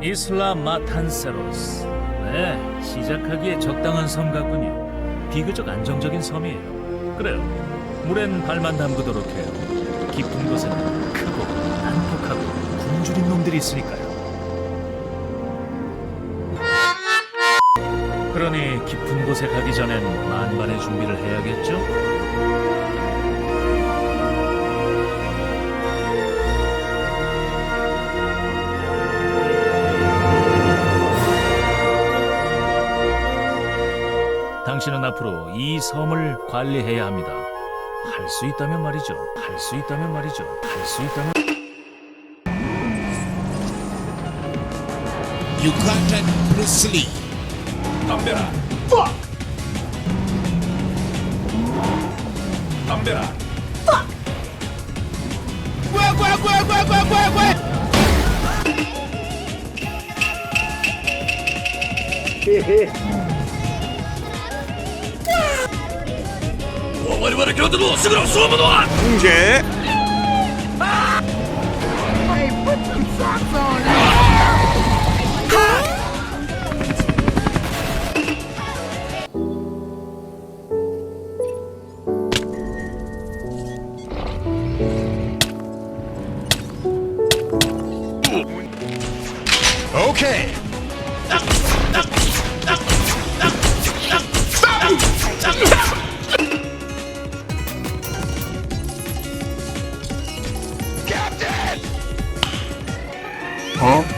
이슬라 마탄세로스. 네, 시작하기에 적당한 섬 같군요. 비교적 안정적인 섬이에요. 그래요. 물엔 발만 담그도록 해요. 깊은 곳에는 크고 난폭하고 굶주린 놈들이 있으니까요. 그러니 깊은 곳에 가기 전엔 만반의 준비를 해야겠죠? 당신은 앞으로 이 섬을 관리해야 합니다. 할 수 있다면 말이죠. 할 수 있다면 말이죠. 할 수 있다면 Ugandan Bruce Lee. 덤벼라. 덤벼라. 我々京都のすぐの総務のは Gdzie? Okay. 好。